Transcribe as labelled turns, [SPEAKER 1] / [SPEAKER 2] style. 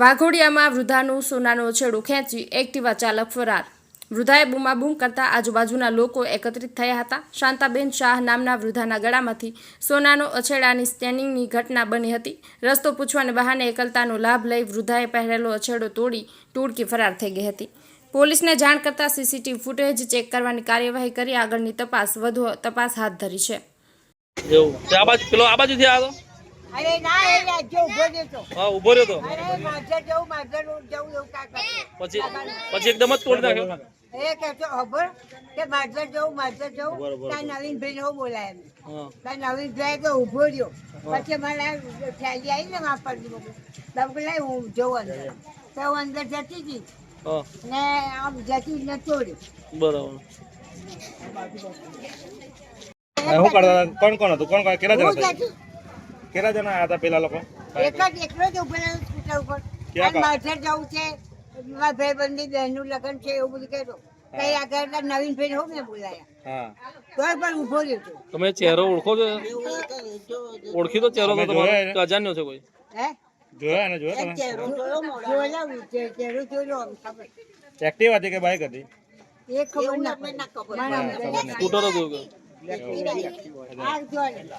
[SPEAKER 1] વાઘોડિયામાં વૃદ્ધાનું સોનાનો છેડો ખેંચી એક્ટિવા ચાલક ફરાર. વૃદ્ધાએ બૂમાબૂમ કરતા આજુબાજુના લોકો એકત્રિત થયા હતા. શાંતાબેન શાહ નામના વૃદ્ધાના ગળામાંથી સોનાનો અછેડાની સ્ટેનિંગની ઘટના બની હતી. રસ્તો પૂછવાને બહાને એકલતાનો લાભ લઈ વૃદ્ધાએ પહેરેલો અછેડો તોડી ટૂળકી ફરાર થઈ ગઈ હતી. પોલીસને જાણ કરતા સીસીટીવી ફૂટેજ ચેક કરવાની કાર્યવાહી કરી આગળની તપાસ વધુ તપાસ હાથ ધરી છે.
[SPEAKER 2] પેલો આ બાજુથી આવ્યો
[SPEAKER 3] ઊભો રહ્યો તો.
[SPEAKER 2] હા ઊભો રહ્યો તો.
[SPEAKER 3] અરે માધર જવું માધર જવું એવું કાકા
[SPEAKER 2] પછી પછી એકદમ જ તોડી નાખ્યો
[SPEAKER 3] એ કહેતો ખબર કે માધર જવું માધર જવું. ત્યાં નવીન ભાઈ નો બોલાય એમ.
[SPEAKER 2] હા.
[SPEAKER 3] ત્યાં નવીન ભાઈ તો ઊભો રહ્યો. પછી મને થેલી આવી ને મારા પર લાય હું જવું અંદર. તો હું અંદર જતી હતી
[SPEAKER 2] હા.
[SPEAKER 3] ને આમ જતી ને તોડ્યું.
[SPEAKER 2] બરાબર.
[SPEAKER 4] હું કરતા કોણ કોણ હતું? કોણ કોણ? કેટલા જણા હતા કેટલા જણા આવ્યા હતા પેલા લોકો?
[SPEAKER 3] એક જ એકલો જ ઊભો રહ્યો સ્કૂટર ઉપર.
[SPEAKER 4] ક્યાં
[SPEAKER 3] અને જવું છે મારા ભાઈબંધી બહેનનું લગ્ન છે એવું બધું કહેતો કઈ આગળ નવીન ભાઈ હોઉં મેં બોલાયા. તોય પણ ઊભો રહ્યો હતો
[SPEAKER 2] તમે ચહેરો ઓળખો છો? ઓળખી તો ચહેરો તો તમારો
[SPEAKER 4] જોયા
[SPEAKER 2] અજાણ્યો છે કોઈ?
[SPEAKER 3] હે?
[SPEAKER 4] જોયા એને જોયા તમે?
[SPEAKER 3] ચહેરો. જોયેલો
[SPEAKER 4] એક્ટિવ હતી કે બાઇક હતી?
[SPEAKER 3] એ ખબર ના પડે. મને
[SPEAKER 4] ખબર
[SPEAKER 2] સ્કૂટર હતું કે?
[SPEAKER 3] આ જોયેલો.